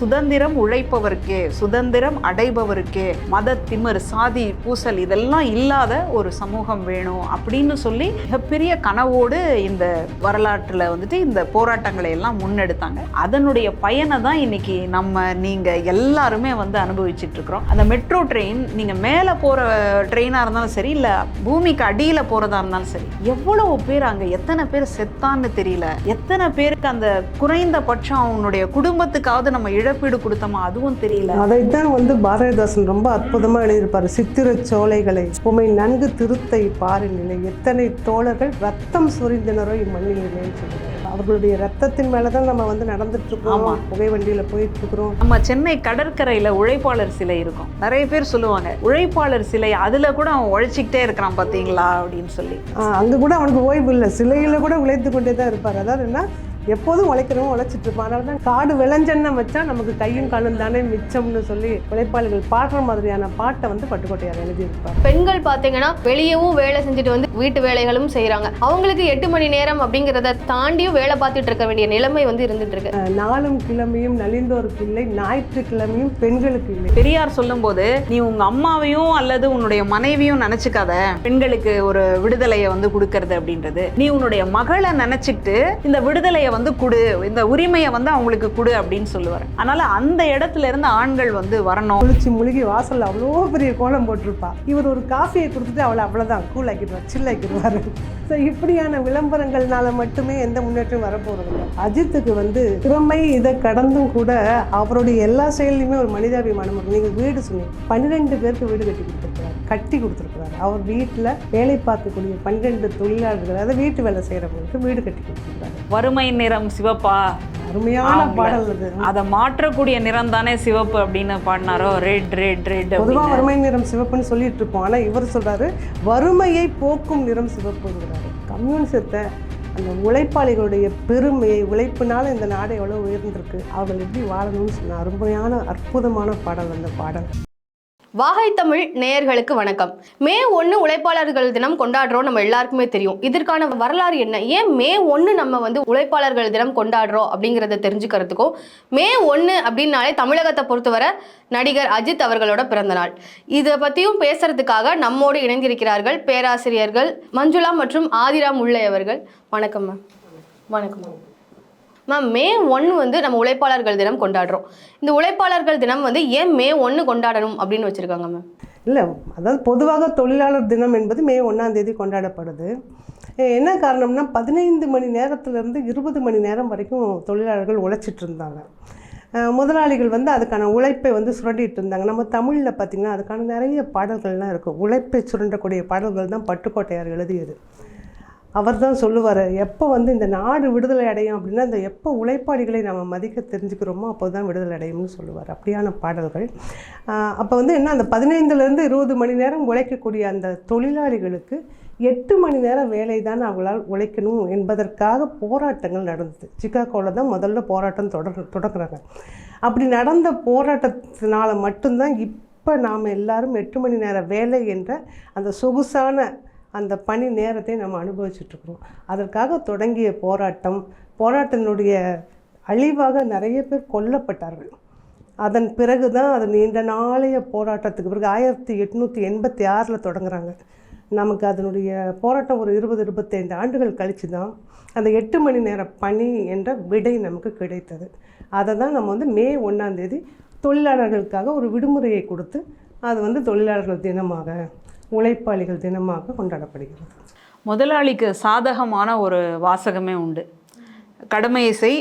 சுதந்திரம் உழைப்பவருக்கே சுதந்திரம் அடைபவருக்கே மத திமிர் சாதி பூசல் இதெல்லாம் இல்லாத ஒரு சமூகம் வேணும் அப்படின்னு சொல்லி மிகப்பெரிய கனவோடு இந்த வரலாற்றில் வந்துட்டு இந்த போராட்டங்களை எல்லாம் முன்னெடுத்தாங்க. அதனுடைய பயனை தான் இன்னைக்கு நம்ம நீங்கள் எல்லாருமே வந்து அனுபவிச்சுட்டு இருக்கிறோம். அந்த மெட்ரோ ட்ரெயின் நீங்கள் மேலே போகிற ட்ரெயினாக இருந்தாலும் சரி இல்லை பூமிக்கு அடியில் போகிறதா இருந்தாலும் சரி எவ்வளவு பேர் அங்கே எத்தனை பேர் செத்தான்னு தெரியல. எத்தனை பேருக்கு அந்த குறைந்தபட்சம் அவனுடைய குடும்பத்துக்காவது நம்ம இழப்பீடு கொடுத்தோமா? அதுவும் தெரியல. அதைத்தான் வந்து பாரதிதாசன் ரொம்ப அற்புதமா எழுதியிருப்பாரு. சித்திரச் சோலைகளை உமை நன்கு திருத்தை பாரில் நிலை எத்தனை தோழர்கள் ரத்தம் சொரிந்தனரோ இம்மண்ணில் இல்லைன்னு சொல்றாரு அவர்களுடைய ரத்தத்தின் மேலதான் நம்ம வந்து நடந்துட்டு இருக்கோம். புகை வண்டியில போயிட்டு இருக்கிறோம் நம்ம சென்னை கடற்கரையில உழைப்பாளர் சிலை இருக்கும். நிறைய பேர் சொல்லுவாங்க உழைப்பாளர் சிலை அதுல கூட அவன் உழைச்சிக்கிட்டே இருக்கிறான் பாத்தீங்களா? அப்படின்னு சொல்லி. அங்க கூட அவனுக்கு ஓய்வு இல்லை. சிலையில கூட உழைத்து கொண்டே தான் இருப்பார். அதாவது என்ன? எப்போதும் உழைக்கிறவங்க உழைச்சிட்டு இருப்பான் அதனால தான் காடு விளைஞ்சன்னு வச்சா நமக்கு கையும் காலும் தானே மிச்சம்னு சொல்லி உழைப்பாளிகள் பாடுற மாதிரியான பாட்டை வந்து பட்டுக்கோட்டையார் எழுதியிருப்பார். பெண்கள் பார்த்தீங்கன்னா வெளியவும் வேலை செஞ்சுட்டு வந்து வீட்டு வேலைகளும் செய்றாங்க. அவங்களுக்கு எட்டு மணி நேரம் அப்படிங்கிறத தாண்டியும் வேலை பார்த்துட்டு இருக்க வேண்டிய நிலைமை வந்து இருந்துட்டு இருக்கு நாளும் கிழமையும் நலிந்தோருக்கு இல்லை ஞாயிற்றுக்கிழமையும் பெண்களுக்கு இல்லை. பெரியார் சொல்லும்போது நீ உங்க அம்மாவையும் அல்லது உன்னுடைய மனைவியும் நினைச்சுக்காத. பெண்களுக்கு ஒரு விடுதலையை வந்து கொடுக்கறது அப்படின்றது. நீ உன்னுடைய மகளை நினைச்சிட்டு இந்த விடுதலையை வந்து கொடு இந்த உரிமையை வந்து அவங்களுக்கு கொடு அப்படின்னு சொல்லுவார். அதனால அந்த இடத்துல இருந்து ஆண்கள் வந்து வரணும். குளிச்சு முழுகி வாசல்ல அவ்வளோ பெரிய கோலம் போட்டிருப்பா. இவர் ஒரு காஃபியை கொடுத்துட்டு அவளை அவ்வளோதான் கூல் ஆக்கிடுவார் சில் ஆக்கிடுவார். ஸோ இப்படியான விளம்பரங்கள்னால மட்டுமே எந்த முன்னேற்றம் வரப்போறது இல்லை அஜித்துக்கு வந்து திறமை இதை கடந்தும் கூட அவருடைய எல்லா செயல்லையுமே ஒரு மனிதாபிமானம் நீங்கள் வீடு சொன்னீங்க. பன்னிரெண்டு பேருக்கு வீடு கட்டி கொடுத்துருக்காரு கட்டி கொடுத்துருக்கோம் அவர் வீட்டில் வேலை பார்க்கக்கூடிய பன்னிரெண்டு தொழிலாளர்கள் அதாவது வீட்டு வேலை செய்கிறவங்களுக்கு வீடு கட்டி கொடுத்துருக்காரு. வறுமை நிறம் சிவப்பா? அருமையான. பாடல் அது. அதை மாற்றக்கூடிய நிறம் தானே சிவப்பு அப்படின்னு பாடினாரோ? ரெட் ரெட் ரெட் பொதுவாக வறுமை நிறம் சிவப்புன்னு சொல்லிட்டு இருப்போம். ஆனால் இவர் சொல்றாரு வறுமையை போக்கும் நிறம் சிவப்புங்கிறாரு. கம்யூனிசத்தை அந்த உழைப்பாளிகளுடைய பெருமையை உழைப்பினால இந்த நாடு எவ்வளோ உயர்ந்திருக்கு. அவர்கள் எப்படி வாழணும்னு சொன்ன அருமையான அற்புதமான பாடல் அந்த பாடல். வாகை தமிழ் நேயர்களுக்கு வணக்கம். மே ஒன்று உழைப்பாளர்கள் தினம் கொண்டாடுறோம் நம்ம எல்லாருக்குமே தெரியும். இதற்கான வரலாறு என்ன? ஏன் மே ஒன்று நம்ம வந்து உழைப்பாளர்கள் தினம் கொண்டாடுறோம் அப்படிங்கிறத தெரிஞ்சுக்கிறதுக்கும் மே ஒன்று அப்படின்னாலே தமிழகத்தை பொறுத்தவரை நடிகர் அஜித் அவர்களோட பிறந்தநாள் இதை பற்றியும் பேசுறதுக்காக நம்மோடு இணைந்திருக்கிறார்கள் பேராசிரியர்கள் மஞ்சுளா மற்றும் ஆதிராம் உள்ளே அவர்கள். வணக்கம் மேம் வணக்கம். மேம் மேம் மே ஒன்று வந்து நம்ம உழைப்பாளர்கள் தினம் கொண்டாடுறோம். இந்த உழைப்பாளர்கள் தினம் வந்து ஏன் மே ஒன்று கொண்டாடணும் அப்படின்னு வச்சுருக்காங்க மேம் இல்லை அதாவது பொதுவாக தொழிலாளர் தினம் என்பது மே ஒன்றாம் தேதி கொண்டாடப்படுது. என்ன காரணம்னா பதினைந்து மணி நேரத்துலேருந்து இருபது மணி நேரம் வரைக்கும் தொழிலாளர்கள் உழைச்சிட்டு இருந்தாங்க. முதலாளிகள் வந்து அதுக்கான உழைப்பை வந்து சுரண்டிகிட்டு இருந்தாங்க. நம்ம தமிழில் பார்த்திங்கன்னா அதுக்கான நிறைய பாடல்கள்லாம் இருக்கும் உழைப்பை சுரண்டக்கூடிய பாடல்கள் தான் பட்டுக்கோட்டையார் எழுதியது. அவர் தான் சொல்லுவார் எப்போ வந்து இந்த நாடு விடுதலை அடையும் அப்படின்னா இந்த எப்போ உழைப்பாளிகளை நம்ம மதிக்க தெரிஞ்சுக்கிறோமோ அப்போ தான் விடுதலை அடையும்னு சொல்லுவார். அப்படியான பாடல்கள். அப்போ வந்து என்ன அந்த பதினைந்துலேருந்து இருபது மணி நேரம் உழைக்கக்கூடிய அந்த தொழிலாளிகளுக்கு எட்டு மணி நேரம் வேலை தான் அவங்களால் உழைக்கணும் என்பதற்காக போராட்டங்கள் நடந்தது. சிக்காகோவில் தான் முதல்ல போராட்டம் தொடர் தொடங்குறாங்க. அப்படி நடந்த போராட்டத்தினால மட்டும்தான் இப்போ நாம் எல்லாரும் எட்டு மணி நேர வேலை என்ற அந்த சொகுசான அந்த பணி நேரத்தை நம்ம அனுபவிச்சுட்ருக்குறோம். அதற்காக தொடங்கிய போராட்டம் போராட்டத்தினுடைய அழிவாக நிறைய பேர் கொல்லப்பட்டார்கள். அதன் பிறகு தான் அது நீண்ட நாளைய போராட்டத்துக்கு பிறகு ஆயிரத்தி எட்நூற்றி எண்பத்தி ஆறில் தொடங்குறாங்க. நமக்கு அதனுடைய போராட்டம் ஒரு இருபது இருபத்தைந்து ஆண்டுகள் கழித்து தான் அந்த எட்டு மணி நேர பணி என்ற விடை நமக்கு கிடைத்தது. அதை தான் நம்ம வந்து மே ஒன்றாந்தேதி தொழிலாளர்களுக்காக ஒரு விடுமுறையை கொடுத்து அது வந்து தொழிலாளர்கள் தினமாக உழைப்பாளிகள் தினமாக கொண்டாடப்படுகிறது. முதலாளிக்கு சாதகமான ஒரு வாசகமே உண்டு. கடமையை செய்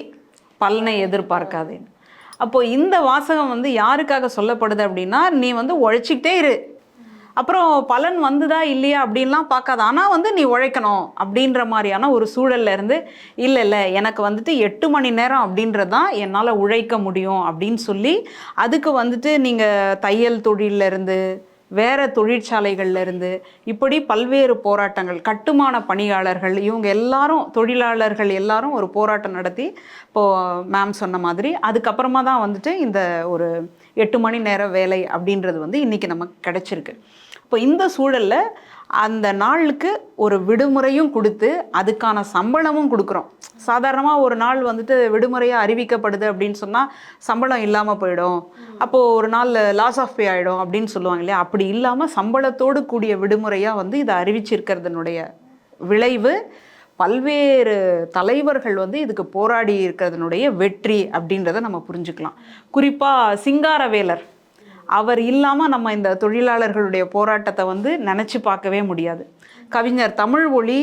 பலனை எதிர்பார்க்காதேன் அப்போது இந்த வாசகம் வந்து யாருக்காக சொல்லப்படுது அப்படின்னா நீ வந்து உழைச்சிக்கிட்டே இரு. அப்புறம் பலன் வந்துதா இல்லையா அப்படின்லாம் பார்க்காத. ஆனால் வந்து நீ உழைக்கணும் அப்படின்ற மாதிரியான ஒரு சூழல்ல இருந்து இல்லை இல்லை எனக்கு வந்துட்டு எட்டு மணி நேரம் அப்படின்றது தான் என்னால் உழைக்க முடியும் அப்படின்னு சொல்லி அதுக்கு வந்துட்டு நீங்கள் தையல் தொழிலிருந்து இருந்து வேறு தொழிற்சாலைகள்லேருந்து இப்படி பல்வேறு போராட்டங்கள் கட்டுமான பணியாளர்கள் இவங்க எல்லாரும் தொழிலாளர்கள் எல்லாரும் ஒரு போராட்டம் நடத்தி இப்போது மேம் சொன்ன மாதிரி அதுக்கப்புறமா தான் வந்துட்டு இந்த ஒரு எட்டு மணி நேர வேலை அப்படின்றது வந்து இன்றைக்கி நமக்கு கிடச்சிருக்கு. இப்போ இந்த சூழலில் அந்த நாளுக்கு ஒரு விடுமுறையும் கொடுத்து அதுக்கான சம்பளமும் கொடுக்குறோம். சாதாரணமாக ஒரு நாள் வந்துட்டு விடுமுறையாக அறிவிக்கப்படுது அப்படின்னு சொன்னால் சம்பளம் இல்லாமல் போயிடும். அப்போது ஒரு நாள் லாஸ் ஆஃப் பே ஆகிடும் அப்படின்னு சொல்லுவாங்க இல்லையா? அப்படி இல்லாமல் சம்பளத்தோடு கூடிய விடுமுறையாக வந்து இதை அறிவிச்சிருக்கிறதுனுடைய விளைவு பல்வேறு தலைவர்கள் வந்து இதுக்கு போராடி இருக்கிறதுனுடைய வெற்றி அப்படின்றத நம்ம புரிஞ்சுக்கலாம். குறிப்பாக சிங்காரவேலர். அவர் இல்லாமல் நம்ம இந்த தொழிலாளர்களுடைய போராட்டத்தை வந்து நினச்சி பார்க்கவே முடியாது. கவிஞர் தமிழ் ஒளி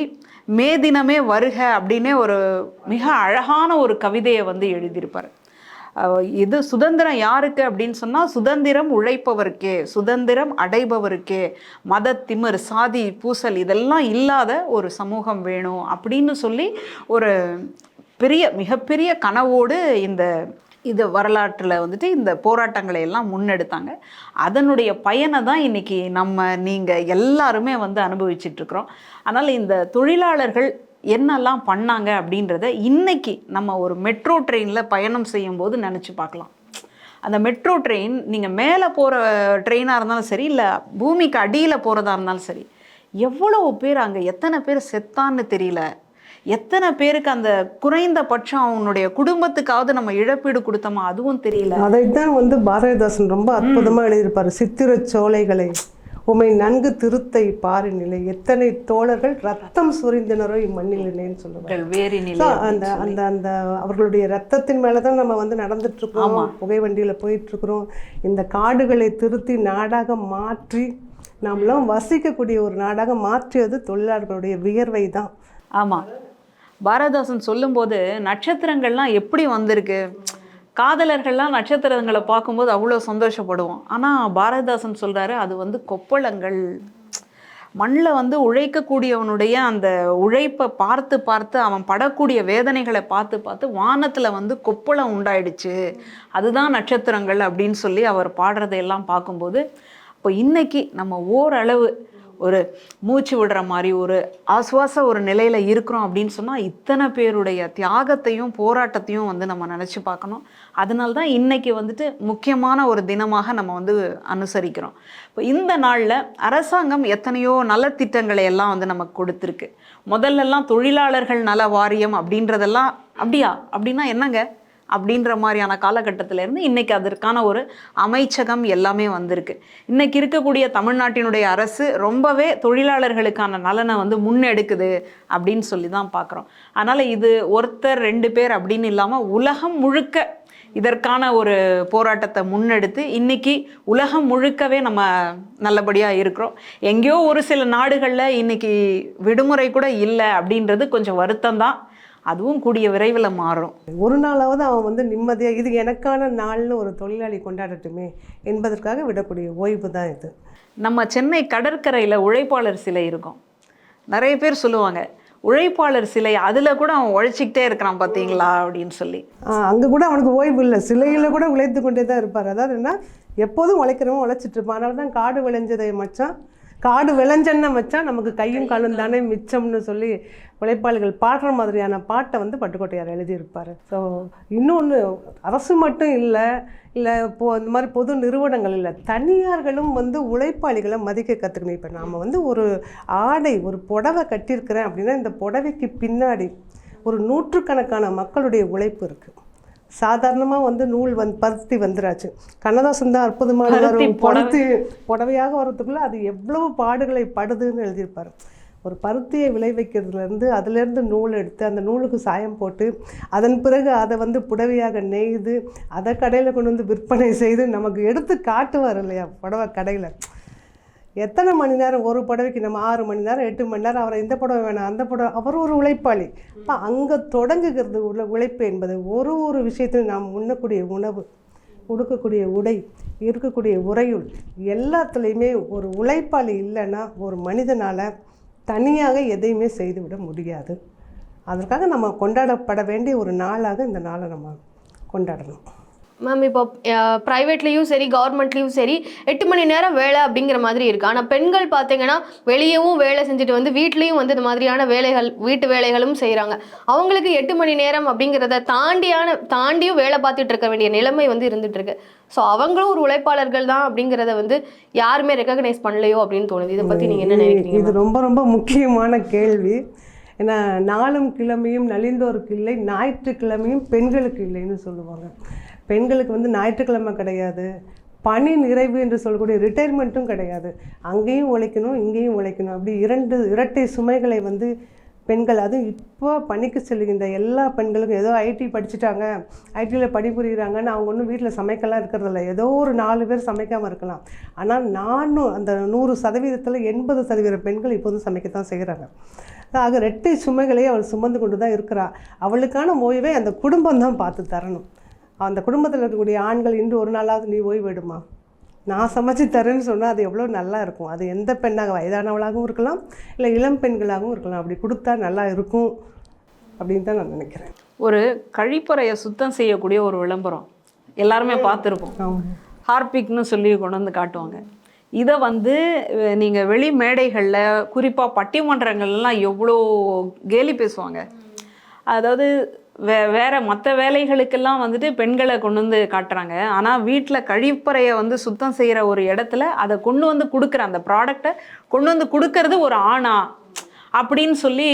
மே தினமே வருக அப்படின்னே ஒரு மிக அழகான ஒரு கவிதையை வந்து எழுதியிருப்பார். இது சுதந்திரம் யாருக்கு அப்படின்னு சொன்னால் சுதந்திரம் உழைப்பவருக்கே சுதந்திரம் அடைபவருக்கே மத திமிர் சாதி பூசல் இதெல்லாம் இல்லாத ஒரு சமூகம் வேணும் அப்படின்னு சொல்லி ஒரு பெரிய மிகப்பெரிய கனவோடு இந்த இது வரலாற்றில் வந்துட்டு இந்த போராட்டங்களை எல்லாம் முன்னெடுத்தாங்க. அதனுடைய பயனை தான் இன்னைக்கு நம்ம நீங்கள் எல்லாருமே வந்து அனுபவிச்சிட்ருக்குறோம் அதனால் இந்த தொழிலாளர்கள் என்னெல்லாம் பண்ணாங்க அப்படின்றத இன்றைக்கி நம்ம ஒரு மெட்ரோ ட்ரெயினில் பயணம் செய்யும்போது நினச்சி பார்க்கலாம். அந்த மெட்ரோ ட்ரெயின் நீங்கள் மேலே போகிற ட்ரெயினாக இருந்தாலும் சரி இல்லை பூமிக்கு அடியில் போகிறதா இருந்தாலும் சரி எவ்வளவு பேர் அங்கே எத்தனை பேர் செத்தான்னு தெரியல. எத்தனை பேருக்கு அந்த குறைந்தபட்சம் அவனுடைய குடும்பத்துக்காவது நம்ம இழப்பீடு கொடுத்தோமா அதுவும் தெரியல. அதைத்தான் வந்து பாரதிதாசன் ரொம்ப அற்புதமாக எழுதியிருப்பார். சித்திரச் சோலைகளை உமை நன்கு திருத்தை பாரு நிலை எத்தனை தோழர்கள் ரத்தம் சுரிந்தனரோ இம்மண்ணிலேன்னு நிலை அந்த அந்த அந்த அவர்களுடைய ரத்தத்தின் மேலே தான் நம்ம வந்து நடந்துட்டு இருக்கோம் புகை வண்டியில் போயிட்டு இருக்கிறோம் இந்த காடுகளை திருத்தி நாடாக மாற்றி நாமெல்லாம் வசிக்கக்கூடிய ஒரு நாடாக மாற்றியது தொழிலாளர்களுடைய வியர்வை தான். ஆமாம் பாரதாசன் சொல்லும்போது நட்சத்திரங்கள்லாம் எப்படி வந்திருக்கு? காதலர்கள்லாம் நட்சத்திரங்களை பார்க்கும்போது அவ்வளோ சந்தோஷப்படுவோம். ஆனால் பாரதிதாசன் சொல்கிறாரு அது வந்து கொப்பளங்கள். மண்ணில் வந்து உழைக்கக்கூடியவனுடைய அந்த உழைப்பை பார்த்து பார்த்து அவன் படக்கூடிய வேதனைகளை பார்த்து பார்த்து வானத்தில் வந்து கொப்பளம் உண்டாயிடுச்சு. அதுதான் நட்சத்திரங்கள் அப்படின்னு சொல்லி அவர் பாடுறதையெல்லாம் பார்க்கும்போது இப்போ இன்னைக்கு நம்ம ஓரளவு ஒரு மூச்சு விடுற மாதிரி ஒரு ஆசுவாச ஒரு நிலையில் இருக்கிறோம் அப்படின்னு சொன்னால் இத்தனை பேருடைய தியாகத்தையும் போராட்டத்தையும் வந்து நம்ம நினச்சி பார்க்கணும். அதனால தான் இன்றைக்கி வந்துட்டு முக்கியமான ஒரு தினமாக நம்ம வந்து அனுசரிக்கிறோம். இப்போ இந்த நாளில் அரசாங்கம் எத்தனையோ நலத்திட்டங்களை எல்லாம் வந்து நமக்கு கொடுத்துருக்கு. முதல்லலாம் தொழிலாளர்கள் நல வாரியம் அப்படின்றதெல்லாம் அப்படியா? அப்படின்னா என்னங்க? அப்படின்ற மாதிரியான காலகட்டத்திலேருந்து இன்றைக்கி இன்னைக்கு அதற்கான ஒரு அமைச்சகம் எல்லாமே வந்திருக்கு. இன்றைக்கி இருக்கக்கூடிய தமிழ்நாட்டினுடைய அரசு ரொம்பவே தொழிலாளர்களுக்கான நலனை வந்து முன்னெடுக்குது அப்படின்னு சொல்லி தான் பார்க்குறோம். அதனால் இது ஒருத்தர் ரெண்டு பேர் அப்படின்னு இல்லாமல் உலகம் முழுக்க இதற்கான ஒரு போராட்டத்தை முன்னெடுத்து இன்றைக்கி உலகம் முழுக்கவே நம்ம நல்லபடியாக இருக்கிறோம். எங்கேயோ ஒரு சில நாடுகளில் இன்றைக்கி விடுமுறை கூட இல்லை அப்படின்றது கொஞ்சம் வருத்தம் தான் அதுவும் கூடிய விரைவில் மாறும். ஒரு நாளாவது அவன் வந்து நிம்மதியாக இது எனக்கான நாள்னு ஒரு தொழிலாளி கொண்டாடட்டுமே என்பதற்காக விடக்கூடிய ஓய்வு தான் இது. நம்ம சென்னை கடற்கரையில் உழைப்பாளர் சிலை இருக்கும். நிறைய பேர் சொல்லுவாங்க உழைப்பாளர் சிலை அதில் கூட அவன் உழைச்சிக்கிட்டே இருக்கிறான் பார்த்தீங்களா அப்படின்னு சொல்லி. அங்கே கூட அவனுக்கு ஓய்வு இல்லை. சிலையில் கூட உழைத்து கொண்டே தான் இருப்பார். அதாவது என்ன? எப்போதும் உழைக்கிறவன் உழைச்சிட்டு இருப்பான். அதனால தான் காடு விளைஞ்சதை மச்சான் காடு விளைஞ்சன்ன மச்சான் நமக்கு கையும் காலும் தானே மிச்சம்னு சொல்லி உழைப்பாளிகள் பாடுற மாதிரியான பாட்டை வந்து பட்டுக்கோட்டையார் எழுதியிருப்பார். ஸோ இன்னொன்று அரசு மட்டும் இல்லை இல்லை இப்போ இந்த மாதிரி பொது நிறுவனங்கள் இல்லை தனியார்களும் வந்து உழைப்பாளிகளை மதிக்க கற்றுக்கணும் இப்போ நாம் வந்து ஒரு ஆடை ஒரு புடவை கட்டியிருக்கிறேன் அப்படின்னா இந்த புடவைக்கு பின்னாடி ஒரு நூற்றுக்கணக்கான மக்களுடைய உழைப்பு இருக்குது சாதாரணமாக வந்து நூல் வந்து பருத்தி வந்துராச்சு. கண்ணதாசன் தான் அற்புதமான பருத்தி புடவையாக வர்றதுக்குள்ளே அது எவ்வளவு பாடுகளை படுதுன்னு எழுதியிருப்பார். ஒரு பருத்தியை விளைவிக்கிறதுலேருந்து அதுலேருந்து நூல் எடுத்து அந்த நூலுக்கு சாயம் போட்டு அதன் பிறகு அதை வந்து புடவையாக நெய்து அதை கடையில் கொண்டு வந்து விற்பனை செய்து நமக்கு எடுத்து காட்டுவார் இல்லையா புடவை கடையில். எத்தனை மணி நேரம் ஒரு புடவைக்கு நம்ம ஆறு மணி நேரம் எட்டு மணி நேரம் அவரை இந்த புடவை வேணாம் அந்த புடவை அவர் ஒரு உழைப்பாளி. அப்போ அங்கே தொடங்குகிறது உள்ள உழைப்பு என்பது ஒரு ஒரு விஷயத்திலும் நாம் உண்ணக்கூடிய உணவு உடுக்கக்கூடிய உடை இருக்கக்கூடிய உறையுள் எல்லாத்துலேயுமே ஒரு உழைப்பாளி இல்லைன்னா ஒரு மனிதனால் தனியாக எதையுமே செய்துவிட முடியாது. அதற்காக நம்ம கொண்டாடப்பட வேண்டிய ஒரு நாளாக இந்த நாளை நம்ம கொண்டாடணும். மேம் இப்போ ப்ரைவேட்லேயும் சரி கவர்மெண்ட்லேயும் சரி எட்டு மணி நேரம் வேலை அப்படிங்கிற மாதிரி இருக்கு. ஆனால் பெண்கள் பார்த்தீங்கன்னா வெளியவும் வேலை செஞ்சுட்டு வந்து வீட்லேயும் வந்து இந்த மாதிரியான வேலைகள் வீட்டு வேலைகளும் செய்கிறாங்க அவங்களுக்கு எட்டு மணி நேரம் அப்படிங்கிறத தாண்டியான தாண்டியும் வேலை பார்த்துட்டு இருக்க வேண்டிய நிலைமை வந்து இருந்துட்டு இருக்கு. ஸோ அவங்களும் ஒரு உழைப்பாளர்கள் தான் அப்படிங்கிறத வந்து யாருமே ரெக்கக்னைஸ் பண்ணலையோ அப்படின்னு தோணுது. இதை பற்றி நீங்கள் என்ன நினைக்கிறீங்க இது ரொம்ப ரொம்ப முக்கியமான கேள்வி. ஏன்னா நாளும் கிழமையும் நலிந்தோருக்கு இல்லை ஞாயிற்றுக்கிழமையும் பெண்களுக்கு இல்லைன்னு சொல்லுவாங்க. பெண்களுக்கு வந்து ஞாயிற்றுக்கிழமை கிடையாது. பணி நிறைவு என்று சொல்லக்கூடிய ரிட்டையர்மெண்ட்டும் கிடையாது. அங்கேயும் உழைக்கணும் இங்கேயும் உழைக்கணும். அப்படி இரண்டு இரட்டை சுமைகளை வந்து பெண்கள் அதுவும் இப்போ பணிக்கு செல்கின்ற எல்லா பெண்களுக்கும் ஏதோ ஐடி படிச்சுட்டாங்க ஐடியில் பணிபுரிகிறாங்கன்னு அவங்க ஒன்றும் வீட்டில் சமைக்கலாம் இருக்கிறதில்ல. ஏதோ ஒரு நாலு பேர் சமைக்காமல் இருக்கலாம். ஆனால் நானும் அந்த நூறு சதவீதத்தில் எண்பது சதவீத பெண்கள் இப்போ வந்து சமைக்கத்தான் செய்கிறாங்க ஆக ரெட்டை சுமைகளை அவள் சுமந்து கொண்டு தான் இருக்கிறா. அவளுக்கான ஓய்வை அந்த குடும்பம் தான் பார்த்து தரணும். அந்த குடும்பத்தில் இருக்கக்கூடிய ஆண்கள் இன்று ஒரு நாளாவது நீ ஓய்வு எடுமா நான் சமைச்சு தரேன்னு சொன்னால் அது எவ்வளோ நல்லா இருக்கும். அது எந்த பெண்ணாக வயதானவளாகவும் இருக்கலாம் இல்லை இளம் பெண்களாகவும் இருக்கலாம். அப்படி கொடுத்தா நல்லா இருக்கும் அப்படின்னு தான் நான் நினைக்கிறேன். ஒரு கழிப்பறையை சுத்தம் செய்யக்கூடிய ஒரு விளம்பரம் எல்லாருமே பார்த்துருப்போம். ஹார்பிக்னு சொல்லி கொண்டு வந்து காட்டுவாங்க. இதை வந்து நீங்கள் வெளி மேடைகளில் குறிப்பாக பட்டிமன்றங்கள்லாம் எவ்வளோ கேலி பேசுவாங்க. அதாவது வே வேறு மற்ற வேலைகளுக்கெல்லாம் வந்துட்டு பெண்களை கொண்டு வந்து காட்டுறாங்க. ஆனால் வீட்டில் கழிப்பறையை வந்து சுத்தம் செய்கிற ஒரு இடத்துல அதை கொண்டு வந்து கொடுக்குற அந்த ப்ராடக்டை கொண்டு வந்து கொடுக்கறது ஒரு ஆணா அப்படின்னு சொல்லி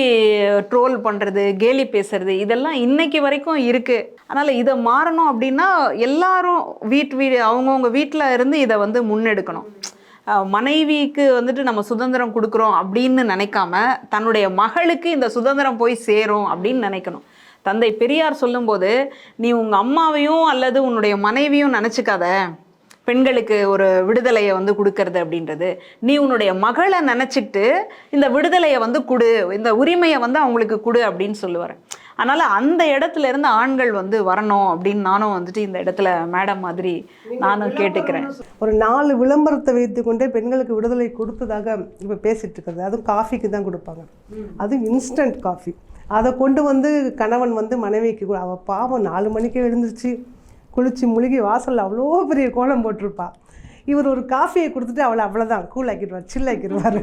ட்ரோல் பண்ணுறது கேலி பேசுறது இதெல்லாம் இன்னைக்கு வரைக்கும் இருக்குது அதனால் இதை மாறணும் அப்படின்னா எல்லாரும் வீட்டு வீடு அவங்கவுங்க வீட்டில் இருந்து இதை வந்து முன்னெடுக்கணும். மனைவிக்கு வந்துட்டு நம்ம சுதந்திரம் கொடுக்குறோம் அப்படின்னு நினைக்காம தன்னுடைய மகளுக்கு இந்த சுதந்திரம் போய் சேரும் அப்படின்னு நினைக்கணும். தந்தை பெரியார் சொல்லும்போது நீ உங்கள் அம்மாவையும் அல்லது உன்னுடைய மனைவியும் நினச்சிக்காத. பெண்களுக்கு ஒரு விடுதலையை வந்து கொடுக்கறது அப்படின்றது. நீ உன்னுடைய மகளை நினச்சிட்டு இந்த விடுதலையை வந்து கொடு. இந்த உரிமையை வந்து அவங்களுக்கு கொடு அப்படின்னு சொல்லுவார். அதனால் அந்த இடத்துல இருந்து ஆண்கள் வந்து வரணும் அப்படின்னு நானும் வந்துட்டு இந்த இடத்துல மேடம் மாதிரி நானும் கேட்டுக்கிறேன். ஒரு நாலு விளம்பரத்தை வைத்துக்கொண்டே பெண்களுக்கு விடுதலை கொடுத்ததாக இப்போ பேசிட்டு இருக்கிறது. அதுவும் காஃபிக்கு தான் கொடுப்பாங்க. அதுவும் இன்ஸ்டன்ட் காஃபி அதை கொண்டு வந்து கணவன் வந்து மனைவிக்கு கொடு- அவ பாவம் நாலு மணிக்கு எழுந்திருச்சு குளிச்சு முழுகி வாசல்ல அவ்வளோ பெரிய கோலம் போட்டிருப்பா. இவர் ஒரு காஃபியை கொடுத்துட்டு அவளை அவ்வளோதான் கூல் ஆக்கிடுவார் சில் ஆக்கிடுவார்.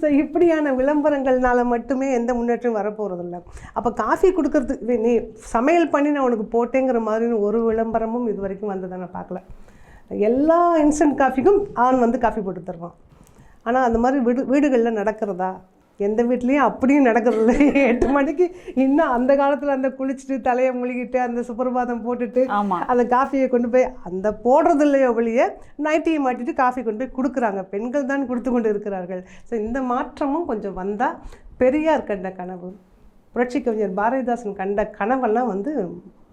ஸோ இப்படியான விளம்பரங்கள்னால மட்டுமே எந்த முன்னேற்றம் வரப்போகிறதில்ல அப்போ காஃபி கொடுக்கறது நீ சமையல் பண்ணி நான் உனக்கு போட்டேங்கிற மாதிரி ஒரு விளம்பரமும் இது வரைக்கும் வந்ததை நான் பார்க்கல. எல்லா இன்ஸ்டன்ட் காஃபிக்கும் ஆண் வந்து காஃபி போட்டு தருவான். ஆனால் அந்த மாதிரி வீடு வீடுகளில் நடக்கிறதா? எந்த வீட்லேயும் அப்படியும் நடக்கிறதில்ல எட்டு மணிக்கு இன்னும் அந்த காலத்தில் அந்த குளிச்சுட்டு தலையை முழுகிட்டு அந்த சுப்பிரபாதம் போட்டுட்டு அந்த காஃபியை கொண்டு போய் அந்த போடுறது இல்லையோ வெளியே நைட்டியை மாட்டிட்டு காஃபி கொண்டு போய் கொடுக்குறாங்க. பெண்கள் தான் கொடுத்து கொண்டு இருக்கிறார்கள். ஸோ இந்த மாற்றமும் கொஞ்சம் வந்தால் பெரியார் கண்ட கனவு. புரட்சி கவிஞர் பாரதிதாசன் கண்ட கனவெல்லாம் வந்து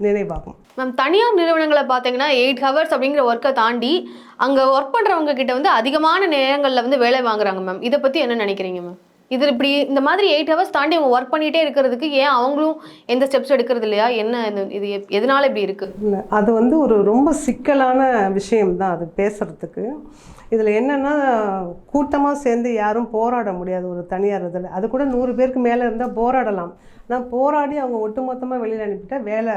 நினைவாகும். மேம் தனியார் நிறுவனங்களை பார்த்தீங்கன்னா எயிட் ஹவர்ஸ் அப்படிங்கிற ஒர்க்கை தாண்டி அங்கே ஒர்க் பண்ணுறவங்க கிட்ட வந்து அதிகமான நேரங்களில் வந்து வேலை வாங்குறாங்க மேம். இதை பற்றி என்ன நினைக்கிறீங்க மேம்? இது இப்படி இந்த மாதிரி எயிட் ஹவர்ஸ் தாண்டி அவங்க ஒர்க் பண்ணிகிட்டே இருக்கிறதுக்கு ஏன் அவங்களும் எந்த ஸ்டெப்ஸ் எடுக்கிறது இல்லையா என்ன இது- எப்- எதனால இப்படி இருக்கு? இல்லை அது வந்து ஒரு ரொம்ப சிக்கலான விஷயம்தான் அது பேசுகிறதுக்கு இதில் என்னென்னா கூட்டமாக சேர்ந்து யாரும் போராட முடியாது ஒரு தனியார் இதில். அது கூட நூறு பேருக்கு மேலே இருந்தால் போராடலாம். ஆனால் போராடி அவங்க ஒட்டுமொத்தமாக வெளியில் அனுப்பிட்டால் வேலை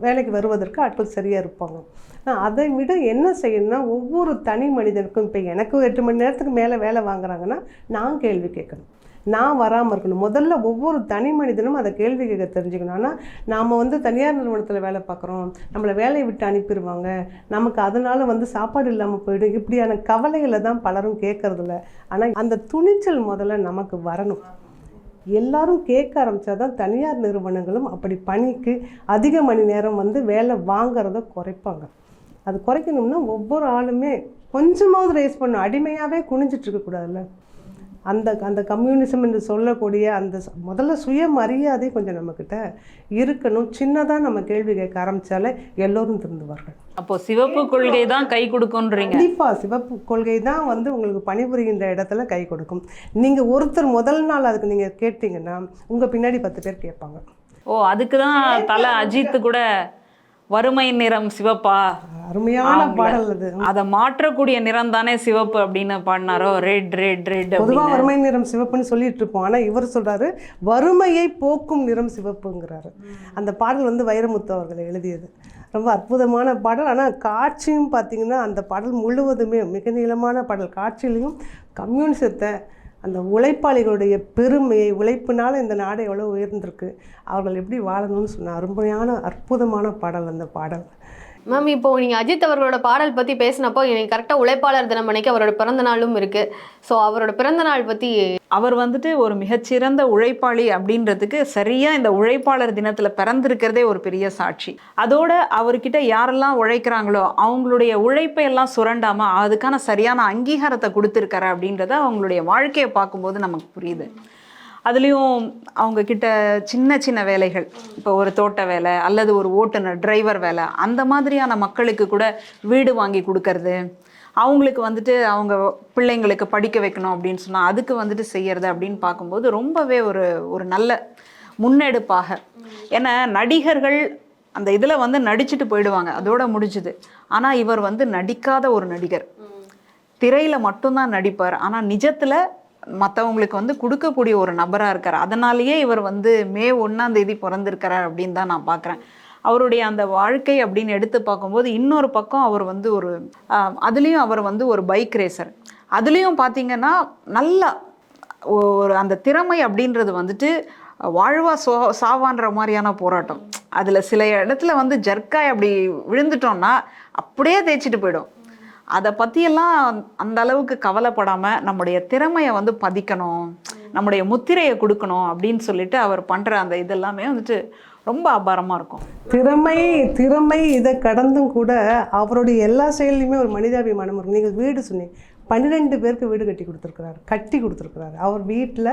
வேலைக்கு வருவதற்கு ஆட்கள் சரியாக இருப்பாங்க. ஆனால் அதை விட என்ன செய்யணும்னா ஒவ்வொரு தனி மனிதனுக்கும் இப்போ எனக்கு எட்டு மணி நேரத்துக்கு மேலே வேலை வாங்குறாங்கன்னா நான் கேள்வி கேட்கணும். நான் வராமல் இருக்கணும். முதல்ல ஒவ்வொரு தனி மனிதனும் அதை கேள்வி கேட்க தெரிஞ்சுக்கணும். ஆனால் நாம் வந்து தனியார் நிறுவனத்தில் வேலை பார்க்குறோம். நம்மளை வேலையை விட்டு அனுப்பிடுவாங்க நமக்கு அதனால் வந்து சாப்பாடு இல்லாமல் போயிடும். இப்படியான கவலைகளை தான் பலரும் கேட்கறதில்ல. ஆனால் அந்த துணிச்சல் முதல்ல நமக்கு வரணும். எல்லாரும் கேட்க ஆரம்பித்தா தான் தனியார் நிறுவனங்களும் அப்படி பணிக்கு அதிக மணி நேரம் வந்து வேலை வாங்கிறத குறைப்பாங்க. அது குறைக்கணும்னா ஒவ்வொரு ஆளுமே கொஞ்சமாவது ரேஸ் பண்ணும் அடிமையாகவே குனிஞ்சிட்ருக்கக்கூடாதுல்ல அந்த அந்த கம்யூனிசம் என்று சொல்லக்கூடிய அந்த முதல்ல சுயமரியாதை கொஞ்சம் நம்மக்கிட்ட இருக்கணும். சின்னதாக நம்ம கேள்வி கேட்க ஆரம்பித்தாலே எல்லோரும் திருந்துவார்கள். அப்போ சிவப்பு கொள்கை தான் கை கொடுக்குன்றீங்க. கண்டிப்பாக சிவப்பு கொள்கை தான் வந்து உங்களுக்கு பணிபுரிகின்ற இடத்துல கை கொடுக்கும். நீங்கள் ஒருத்தர் முதல் நாள் அதுக்கு நீங்கள் கேட்டிங்கன்னா உங்கள் பின்னாடி பத்து பேர் கேட்பாங்க. ஓ அதுக்கு தான் தலை அஜித் கூட வறுமை நிறம் சிவப்பா? அருமையான பாடல் அது. அதை மாற்றக்கூடிய நிறம் தானே சிவப்பு அப்படின்னு பாடினாரோ? ரெட் ரெட் ரெட் பொதுவாக வறுமை நிறம் சிவப்புன்னு சொல்லிட்டு இருப்போம். ஆனால் இவர் சொல்றாரு வறுமையை போக்கும் நிறம் சிவப்புங்கிறாரு. அந்த பாடல் வந்து வைரமுத்து அவர்கள் எழுதியது. ரொம்ப அற்புதமான பாடல். ஆனால் காட்சியும் பார்த்திங்கன்னா அந்த பாடல் முழுவதுமே மிக நீளமான பாடல். காட்சியிலையும் கம்யூனிசத்தை அந்த உழைப்பாளிகளுடைய பெருமையை உழைப்பினால் இந்த நாடு எவ்வளோ உயர்ந்திருக்கு அவர்கள் எப்படி வாழணும்னு சொன்ன அருமையான அற்புதமான பாடல் அந்த பாடல். மேம் இப்போ நீங்கள் அஜித் அவர்களோட பாடல் பற்றி பேசினப்போ எனக்கு கரெக்டாக உழைப்பாளர் தினம் அன்னைக்கு அவரோட பிறந்த நாளும் இருக்கு. ஸோ அவரோட பிறந்த நாள் பற்றி அவர் வந்துட்டு ஒரு மிகச்சிறந்த உழைப்பாளி அப்படின்றதுக்கு சரியா இந்த உழைப்பாளர் தினத்தில் பிறந்திருக்கிறதே ஒரு பெரிய சாட்சி. அதோட அவர்கிட்ட யாரெல்லாம் உழைக்கிறாங்களோ அவங்களுடைய உழைப்பை எல்லாம் சுரண்டாமல் அதுக்கான சரியான அங்கீகாரத்தை கொடுத்துருக்காரு அப்படின்றத அவங்களுடைய வாழ்க்கையை பார்க்கும்போது நமக்கு புரியுது. அதுலேயும் அவங்க கிட்ட சின்ன சின்ன வேலைகள். இப்போ ஒரு தோட்ட வேலை அல்லது ஒரு ஓட்டுநர் டிரைவர் வேலை அந்த மாதிரியான மக்களுக்கு கூட வீடு வாங்கி கொடுக்கறது. அவங்களுக்கு வந்துட்டு அவங்க பிள்ளைங்களுக்கு படிக்க வைக்கணும் அப்படின்னு சொன்னால் அதுக்கு வந்துட்டு செய்யறது அப்படின்னு பார்க்கும்போது ரொம்பவே ஒரு ஒரு நல்ல முன்னெடுப்பாக. ஏன்னா நடிகர்கள் அந்த இதில் வந்து நடிச்சுட்டு போயிடுவாங்க. அதோட முடிஞ்சுது. ஆனால் இவர் வந்து நடிக்காத ஒரு நடிகர். திரையில் மட்டும்தான் நடிப்பார். ஆனால் நிஜத்தில் மற்றவங்களுக்கு வந்து கொடுக்கக்கூடிய ஒரு நபராக இருக்கார். அதனாலேயே இவர் வந்து மே ஒன்றாம் தேதி பிறந்திருக்கிறார் அப்படின்னு தான் நான் பார்க்குறேன் அவருடைய அந்த வாழ்க்கை அப்படின்னு எடுத்து பார்க்கும்போது இன்னொரு பக்கம் அவர் வந்து ஒரு அதுலேயும் அவர் வந்து ஒரு பைக் ரேசர். அதுலேயும் பார்த்தீங்கன்னா நல்லா ஒரு அந்த திறமை அப்படின்றது வந்துட்டு வாழ்வா சோ சாவான்ற மாதிரியான போராட்டம். அதில் சில இடத்துல வந்து ஜர்க்காய் அப்படி விழுந்துட்டோம்னா அப்படியே தேய்ச்சிட்டு போயிடும். அதை பற்றியெல்லாம் அந்த அளவுக்கு கவலைப்படாமல் நம்முடைய திறமையை வந்து பதிக்கணும் நம்முடைய முத்திரையை கொடுக்கணும் அப்படின்னு சொல்லிட்டு அவர் பண்ணுற அந்த இதெல்லாமே வந்துட்டு ரொம்ப அபாரமாக இருக்கும். திறமை திறமை இதை கடந்தும் கூட அவருடைய எல்லா செயல்லையுமே ஒரு மனிதாபிமானம் இருக்கும் நீங்கள் வீடு சொன்னீங்க பன்னிரெண்டு பேருக்கு வீடு கட்டி கொடுத்துருக்குறாரு கட்டி கொடுத்துருக்குறாரு. அவர் வீட்டில்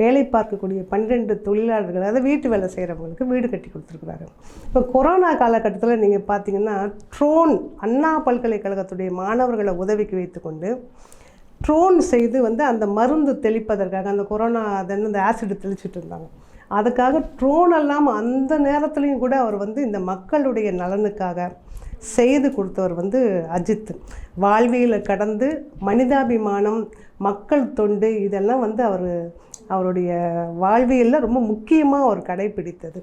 வேலை பார்க்கக்கூடிய பன்னிரெண்டு தொழிலாளர்கள் அதாவது வீட்டு வேலை செய்கிறவங்களுக்கு வீடு கட்டி கொடுத்துருக்குறாரு. இப்போ கொரோனா காலகட்டத்தில் நீங்கள் பார்த்தீங்கன்னா ட்ரோன் அண்ணா பல்கலைக்கழகத்துடைய மாணவர்களை உதவிக்கு வைத்துக்கொண்டு ட்ரோன் செய்து வந்து அந்த மருந்து தெளிப்பதற்காக அந்த கொரோனா அதன் அந்த ஆசிட் தெளிச்சிட்டு இருந்தாங்க. அதுக்காக ட்ரோன் எல்லாம் அந்த நேரத்துலையும் கூட அவர் வந்து இந்த மக்களுடைய நலனுக்காக செய்து கொடுத்தவர் வந்து அஜித். வாழ்வியில் கடந்து மனிதாபிமானம் மக்கள் தொண்டு இதெல்லாம் வந்து அவர் அவருடைய வாழ்வியலில் ரொம்ப முக்கியமாக அவர் கடைபிடித்தது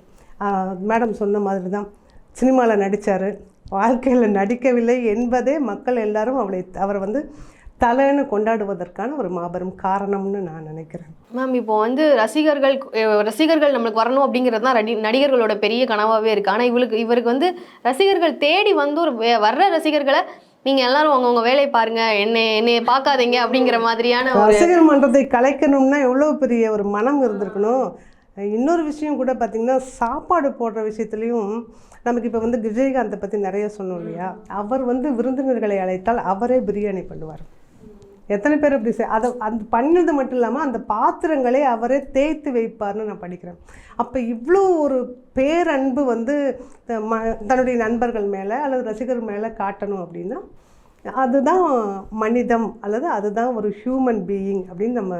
மேடம் சொன்ன மாதிரி தான் சினிமாவில் நடித்தார் வாழ்க்கையில் நடிக்கவில்லை என்பதே மக்கள் எல்லாரும் அவளை அவரை வந்து தலைன்னு கொண்டாடுவதற்கான ஒரு மாபெரும் காரணம்னு நான் நினைக்கிறேன். மேம் இப்போ வந்து ரசிகர்கள் ரசிகர்கள் நம்மளுக்கு வரணும் அப்படிங்கிறது தான் நடிகர்களோட பெரிய கனவாகவே இருக்குது ஆனால் இவளுக்கு இவருக்கு வந்து ரசிகர்கள் தேடி வந்து ஒரு வர்ற ரசிகர்களை நீங்கள் எல்லாரும் அவங்கவுங்க வேலையை பாருங்க. என்னை என்னைய பார்க்காதீங்க அப்படிங்கிற மாதிரியான ரசிகர் மன்றத்தை கலைக்கணும்னா எவ்வளோ பெரிய ஒரு மனம் இருந்திருக்கணும். இன்னொரு விஷயம் கூட பார்த்திங்கன்னா சாப்பாடு போடுற விஷயத்துலையும் நமக்கு இப்போ வந்து விஜயகாந்தை பற்றி நிறைய சொன்னோம் இல்லையா? அவர் வந்து விருந்தினர்களை அழைத்தால் அவரே பிரியாணி பண்ணுவார். எத்தனை பேர் அப்படி செய் அதை அந்த பண்ணது மட்டும் இல்லாமல் அந்த பாத்திரங்களை அவரே தேய்த்து வைப்பார்னு நான் படிக்கிறேன். அப்போ இவ்வளோ ஒரு பேரன்பு வந்து ம- தன்னுடைய நண்பர்கள் மேலே அல்லது ரசிகர் மேலே காட்டணும் அப்படின்னா அதுதான் மனிதம் அல்லது அதுதான் ஒரு ஹியூமன் பீயிங் அப்படின்னு நம்ம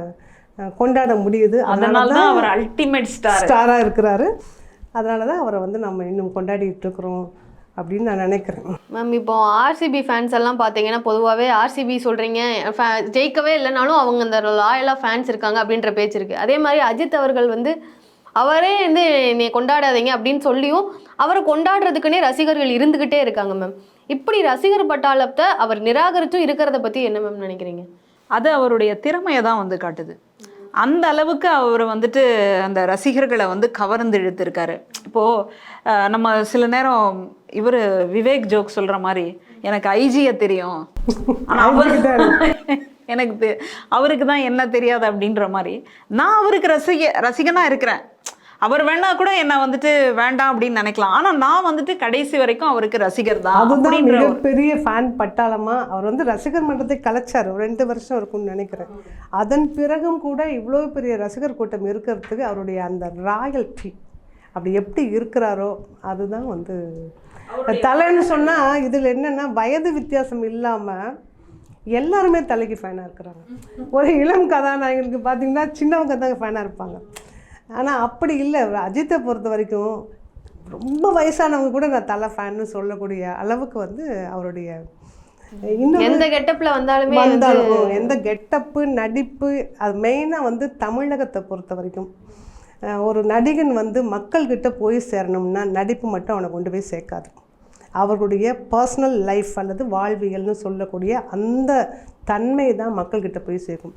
கொண்டாட முடியுது. அதனால தான் அவர் அல்டிமேட் ஸ்டார் ஸ்டாராக இருக்கிறாரு. அதனால தான் அவரை வந்து நம்ம இன்னும் கொண்டாடிட்டு இருக்கிறோம். அப்படின்னு நான் நினைக்கிறேன். மேம் இப்போ ஆர்சிபி ஃபேன்ஸ் எல்லாம் பார்த்தீங்கன்னா பொதுவாகவே ஆர்சிபி சொல்கிறீங்க ஜெயிக்கவே இல்லைனாலும் அவங்க அந்த லாயலாக ஃபேன்ஸ் இருக்காங்க அப்படின்ற பேச்சு இருக்குது அதே மாதிரி அஜித் அவர்கள் வந்து அவரே வந்து என்னை கொண்டாடாதீங்க அப்படின்னு சொல்லியும் அவரை கொண்டாடுறதுக்குன்னே ரசிகர்கள் இருந்துக்கிட்டே இருக்காங்க மேம் இப்படி ரசிகர் பட்டாளத்தை அவர் நிராகரிச்சும் இருக்கிறத பற்றி என்ன மேம் நினைக்கிறீங்க? அது அவருடைய திறமையை தான் வந்து காட்டுது. அந்த அளவுக்கு அவர் வந்துட்டு அந்த ரசிகர்களை வந்து கவர்ந்து இழுத்திருக்காரு. இப்போது நம்ம சில நேரம் இவர் விவேக் ஜோக் சொல்கிற மாதிரி எனக்கு ஐஜியை தெரியும். எனக்கு தெ- அவருக்கு தான் என்ன தெரியாது அப்படின்ற மாதிரி நான் அவருக்கு ரசிக ரசிகனாக இருக்கிறேன். அவர் வேணா கூட என்ன வந்துட்டு வேண்டாம் அப்படின்னு நினைக்கலாம். ஆனா நான் வந்துட்டு கடைசி வரைக்கும் அவருக்கு ரசிகர் தான் அதுதான் மிகப்பெரிய ஃபேன் பட்டாளமா. அவர் வந்து ரசிகர் மன்றத்தை கலைச்சார். ஒரு ரெண்டு வருஷம் இருக்கும்னு நினைக்கிறேன். அதன் பிறகும் கூட இவ்வளோ பெரிய ரசிகர் கூட்டம் இருக்கிறதுக்கு அவருடைய அந்த ராயல்டி அப்படி எப்படி இருக்கிறாரோ அதுதான் வந்து தலைன்னு சொன்னால் இதில் என்னென்னா வயது வித்தியாசம் இல்லாமல் எல்லாருமே தலைக்கு ஃபேனாக இருக்கிறாங்க. ஒரு இளம் கதாநாயகனுக்கு பார்த்தீங்கன்னா சின்னவங்க தான் ஃபேனாக இருப்பாங்க. ஆனால் அப்படி இல்லை. அஜித்தை பொறுத்த வரைக்கும் ரொம்ப வயசானவங்க கூட நான் தலை ஃபேன்னு சொல்லக்கூடிய அளவுக்கு வந்து அவருடைய இன்னும் எந்த கெட்டப்பில் வந்தாலுமே வந்து வந்தாலும் எந்த கெட்டப்பு நடிப்பு அது மெயினாக வந்து தமிழகத்தை பொறுத்த வரைக்கும். ஒரு நடிகன் வந்து மக்கள்கிட்ட போய் சேரணும்னா நடிப்பு மட்டும் அவனை கொண்டு போய் சேர்க்காது. அவர்களுடைய பர்சனல் லைஃப் அல்லது வாழ்வியல்னு சொல்லக்கூடிய அந்த தன்மை தான் மக்கள்கிட்ட போய் சேர்க்கும்.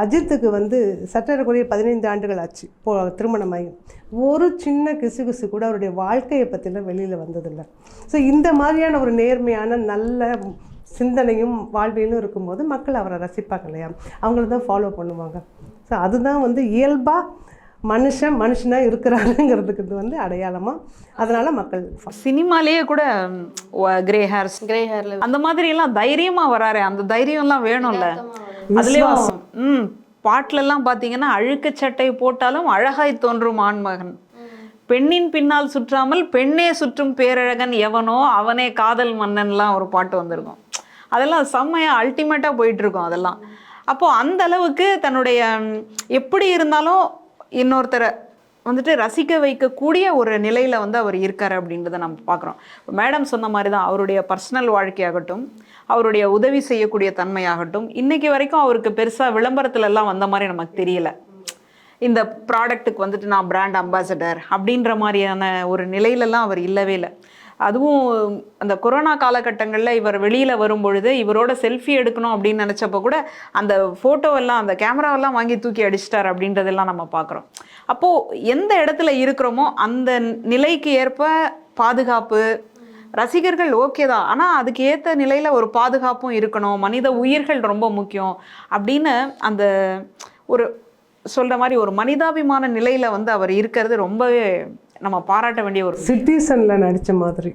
அஜித்துக்கு வந்து சற்றக்கூடிய பதினைந்து ஆண்டுகள் ஆச்சு. இப்போ திருமணமாகி. ஒரு சின்ன கிசுகிசு கூட அவருடைய வாழ்க்கையை பற்றிலாம் வெளியில் வந்ததில்லை. ஸோ இந்த மாதிரியான ஒரு நேர்மையான நல்ல சிந்தனையும் வாழ்வியலும் இருக்கும்போது மக்கள் அவரை ரசிப்பாங்க இல்லையா? அவங்கள தான் ஃபாலோ பண்ணுவாங்க. ஸோ அதுதான் வந்து இயல்பாக மனுஷன் மனுஷனாக இருக்கிறாருங்கிறதுக்கு இது வந்து அடையாளமாக அதனால் மக்கள் follow சினிமாலேயே கூட கிரே ஹேர்ஸ் கிரே ஹேர்ல அந்த மாதிரி எல்லாம் தைரியமா வராரு. அந்த தைரியம் எல்லாம் வேணும்ல அதுலயும் ம் பாட்டுல எல்லாம் பாத்தீங்கன்னா அழுக்கு சட்டை போட்டாலும் அழகாய் தோன்றும் ஆண்மகன். பெண்ணின் பின்னால் சுற்றாமல் பெண்ணே சுற்றும் பேரழகன் எவனோ அவனே காதல் மன்னன்லாம் ஒரு பாட்டு வந்திருக்கும். அதெல்லாம் செம்மையா அல்டிமேட்டா போயிட்டு இருக்கும் அதெல்லாம். அப்போ அந்த அளவுக்கு தன்னுடைய எப்படி இருந்தாலும் இன்னொருத்தரை வந்துட்டு ரசிக்க வைக்கக்கூடிய ஒரு நிலையில் வந்து அவர் இருக்கார் அப்படின்றத நம்ம பார்க்குறோம். மேடம் சொன்ன மாதிரி தான் அவருடைய பர்சனல் வாழ்க்கையாகட்டும் அவருடைய உதவி செய்யக்கூடிய தன்மையாகட்டும் இன்றைக்கி வரைக்கும் அவருக்கு பெருசாக விளம்பரத்துலலாம் வந்த மாதிரி நமக்கு தெரியல. இந்த ப்ராடக்ட்டுக்கு வந்துட்டு நான் பிராண்ட் அம்பாசடர் அப்படின்ற மாதிரியான ஒரு நிலையிலலாம் அவர் இல்லவே இல்லை. அதுவும் அந்த கொரோனா காலகட்டங்களில் இவர் வெளியில் வரும்பொழுது இவரோட செல்ஃபி எடுக்கணும் அப்படின்னு நினச்சப்போ கூட அந்த ஃபோட்டோவெல்லாம் அந்த கேமராவெல்லாம் வாங்கி தூக்கி அடிச்சிட்டார் அப்படின்றதெல்லாம் நம்ம பார்க்குறோம். அப்போது எந்த இடத்துல இருக்கிறோமோ அந்த நிலைக்கு ஏற்ப பாதுகாப்பு ரசிகர்கள் ஓகே தான். ஆனால் அதுக்கு ஏற்ற நிலையில் ஒரு பாதுகாப்பும் இருக்கணும். மனித உயிர்கள் ரொம்ப முக்கியம் அப்படின்னு அந்த ஒரு சொல்கிற மாதிரி ஒரு மனிதாபிமான நிலையில் வந்து அவர் இருக்கிறது ரொம்பவே நம்ம பாராட்ட வேண்டிய ஒரு சிட்டிசனில் நடித்த மாதிரி.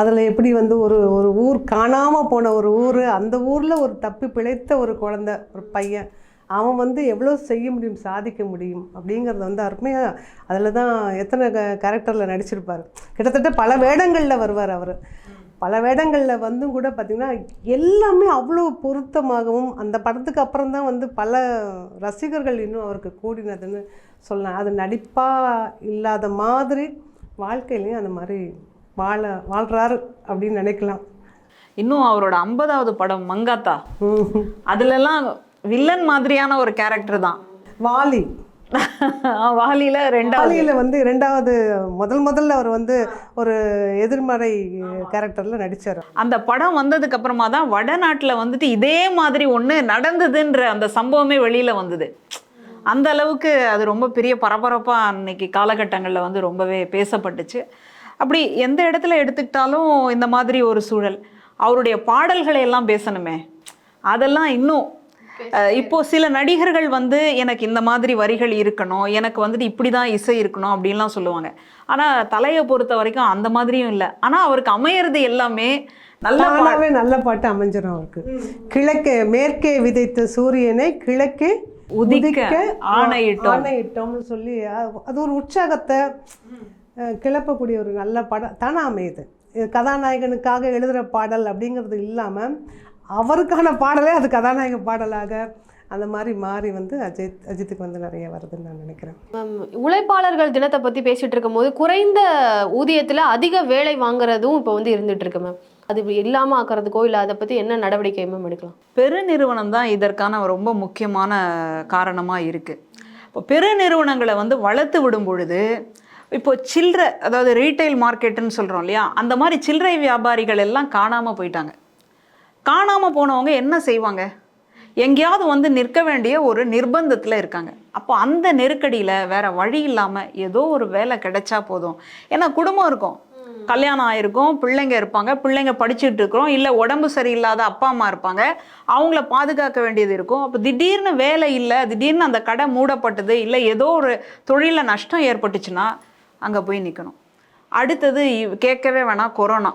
அதில் எப்படி வந்து ஒரு ஒரு ஊர் காணாமல் போன ஒரு ஊர் அந்த ஊரில் ஒரு தப்பி பிழைத்த ஒரு குழந்தை ஒரு பையன் அவன் வந்து எவ்வளோ செய்ய முடியும் சாதிக்க முடியும் அப்படிங்கிறத வந்து அருமையாக அதில் தான் எத்தனை கேரக்டரில் நடிச்சிருப்பார். கிட்டத்தட்ட பல வேடங்களில் வருவார் அவர். பல வேடங்களில் வந்தும் கூட பார்த்திங்கன்னா எல்லாமே அவ்வளோ பொருத்தமாகவும் அந்த படத்துக்கு அப்புறம் தான் வந்து பல ரசிகர்கள் இன்னும் அவருக்கு கூடினதுன்னு சொல்லலாம். அது நடிப்பாக இல்லாத மாதிரி வாழ்க்கையிலையும் அந்த மாதிரி வாழ வாழ்கிறாரு அப்படின்னு நினைக்கலாம். இன்னும் அவரோட ஐம்பதாவது படம் மங்காத்தா. அதுலலாம் வில்லன் மாதிரியான ஒரு கேரக்டர் தான். வாலி. வாலியில ரெண்டாவது. வாலியில் வந்து ரெண்டாவது முதல் முதல்ல அவர் வந்து ஒரு எதிர்மறை கேரக்டரில் நடித்தார் அந்த படம் வந்ததுக்கு அப்புறமா தான் வடநாட்டில் வந்துட்டு இதே மாதிரி ஒன்று நடந்ததுன்ற அந்த சம்பவமே வெளியில் வந்தது. அந்த அளவுக்கு அது ரொம்ப பெரிய பரபரப்பாக அன்னைக்கு காலகட்டங்களில் வந்து ரொம்பவே பேசப்பட்டுச்சு. அப்படி எந்த இடத்துல எடுத்துக்கிட்டாலும் இந்த மாதிரி ஒரு சூழல். அவருடைய பாடல்களை எல்லாம் பேசணுமே. அதெல்லாம் இன்னும் இப்போ சில நடிகர்கள் வந்து எனக்கு இந்த மாதிரி வரிகள் இருக்கணும் எனக்கு வந்துட்டு இப்படி தான் இசை இருக்கணும் அப்படின்லாம் சொல்லுவாங்க. ஆனால் தலையை பொறுத்த வரைக்கும் அந்த மாதிரியும் இல்லை. ஆனால் அவருக்கு அமையிறது எல்லாமே நல்ல பா- தானாகவே நல்ல பாட்டு அமைஞ்சிடும் அவருக்கு. கிழக்கே மேற்கே விதைத்த சூரியனை கிழக்கே உதிக்க ஆணையிட்டோம். ஆணையிட்டோம்னு சொல்லி அது- ஒரு உற்சாகத்தை கிளப்பக்கூடிய ஒரு நல்ல படம் தானே அமையுது இது கதாநாயகனுக்காக எழுதுகிற பாடல் அப்படிங்கிறது இல்லாமல் அவருக்கான பாடலே அது கதாநாயக பாடலாக அந்த மாதிரி மாறி வந்து அஜித் அஜித்துக்கு வந்து நிறைய வருதுன்னு நான் நினைக்கிறேன். மேம், உழைப்பாளர்கள் தினத்தை பத்தி பேசிட்டு இருக்கும்போது குறைந்த ஊதியத்துல அதிக வேலை வாங்குறதும் இப்போ வந்து இருந்துட்டு இருக்கு மேம். அது இப்படி இல்லாம ஆக்குறதுக்கோ இல்ல அதை பத்தி என்ன நடவடிக்கை மேம் எடுக்கலாம்? பெருநிறுவனம் தான் இதற்கான ரொம்ப முக்கியமான காரணமாக இருக்குது இப்போ பெருநிறுவனங்களை வந்து வளர்த்து விடும் பொழுது இப்போ சில்லறை அதாவது ரீட்டைல் மார்க்கெட்டுன்னு சொல்கிறோம் இல்லையா? அந்த மாதிரி சில்லறை வியாபாரிகள் எல்லாம் காணாமல் போயிட்டாங்க. காணாமல் போனவங்க என்ன செய்வாங்க? எங்கேயாவது வந்து நிற்க வேண்டிய ஒரு நிர்பந்தத்தில் இருக்காங்க. அப்போ அந்த நெருக்கடியில் வேற வழி இல்லாமல் ஏதோ ஒரு வேலை கிடைச்சா போதும். ஏன்னா குடும்பம் இருக்கும். கல்யாணம் ஆயிருக்கும் பிள்ளைங்க இருப்பாங்க பிள்ளைங்க படிச்சுட்டு இருக்கிறோம் இல்லை உடம்பு சரியில்லாத அப்பா அம்மா இருப்பாங்க அவங்கள பாதுகாக்க வேண்டியது இருக்கும். அப்போ திடீர்னு வேலை இல்லை திடீர்னு அந்த கடை மூடப்பட்டது இல்லை ஏதோ ஒரு தொழிலில் நஷ்டம் ஏற்பட்டுச்சுன்னா அங்கே போய் நிற்கணும் அடுத்தது இவ்- கேட்கவே வேணாம் கொரோனா.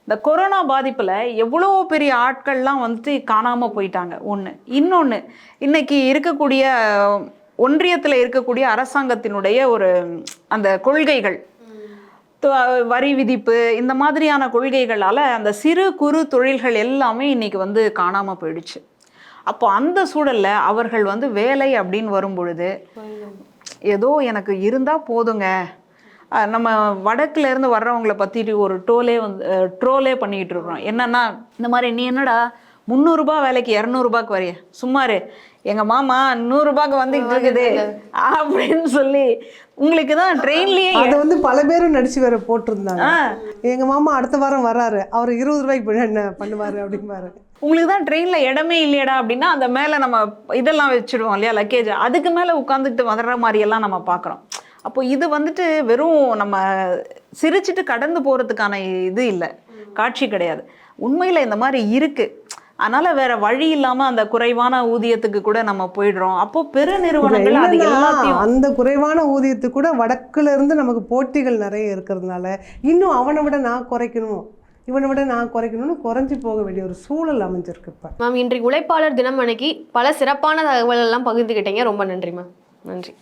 இந்த கொரோனா பாதிப்பில் எவ்வளோ பெரிய ஆட்கள்லாம் வந்துட்டு காணாமல் போயிட்டாங்க. ஒன்று இன்னொன்று இன்னைக்கு இருக்கக்கூடிய ஒன்றியத்தில் இருக்கக்கூடிய அரசாங்கத்தினுடைய ஒரு அந்த கொள்கைகள் வரி விதிப்பு இந்த மாதிரியான கொள்கைகளால் அந்த சிறு குறு தொழில்கள் எல்லாமே இன்னைக்கு வந்து காணாமல் போயிடுச்சு. அப்போ அந்த சூழல்ல அவர்கள் வந்து வேலை அப்படின்னு வரும் பொழுது ஏதோ எனக்கு இருந்தால் போதுங்க. நம்ம வடக்குலேருந்து வர்றவங்கள பற்றிட்டு ஒரு டோலே வந்து ட்ரோலே பண்ணிக்கிட்டு இருக்கிறோம். என்னன்னா இந்த மாதிரி நீ என்னடா முந்நூறுரூபா வேலைக்கு இரநூறுபாக்கு வரைய. சும்மாரு எங்க மாமா நூறு ரூபாய்க்கு வந்துட்டு இருக்குது. அப்படின்னு சொல்லி உங்களுக்கு தான் ட்ரெயின்லயே அதை வந்து பல பேரும் நடிச்சு வேற போட்டிருந்தாங்க. எங்க மாமா அடுத்த வாரம் வராரு. அவர் இருபது ரூபாய்க்கு என்ன பண்ணுவாரு அப்படிம்பாரு. உங்களுக்கு தான் ட்ரெயினில் இடமே இல்லையடா அப்படின்னா அந்த மேலே நம்ம இதெல்லாம் வச்சுடுவோம் இல்லையா லக்கேஜ் அதுக்கு மேலே உட்காந்துக்கிட்டு வர்ற மாதிரியெல்லாம் நம்ம பார்க்குறோம். அப்போ இது வந்துட்டு வெறும் நம்ம சிரிச்சிட்டு கடந்து போகிறதுக்கான இது இல்லை. காட்சி கிடையாது. உண்மையில் இந்த மாதிரி இருக்குது அதனால் வேற வழி இல்லாமல் அந்த குறைவான ஊதியத்துக்கு கூட நம்ம போயிடுறோம். அப்போ பெருநிறுவனங்கள் அது என்னன்னா, எல்லாத்தையும் அந்த குறைவான ஊதியத்துக்கு கூட வடக்குல இருந்து நமக்கு போட்டிகள் நிறைய இருக்கிறதுனால இன்னும் அவனை விட நான் குறைக்கணும் இவனை விட நான் குறைக்கணும்னு குறைஞ்சி போக வேண்டிய ஒரு சூழல் அமைஞ்சிருக்கு இப்போ. மேம் இன்றைக்கு உழைப்பாளர் தினம் அன்னைக்கு பல சிறப்பான தகவல் எல்லாம் பகிர்ந்துக்கிட்டீங்க ரொம்ப நன்றி மேம். நன்றி.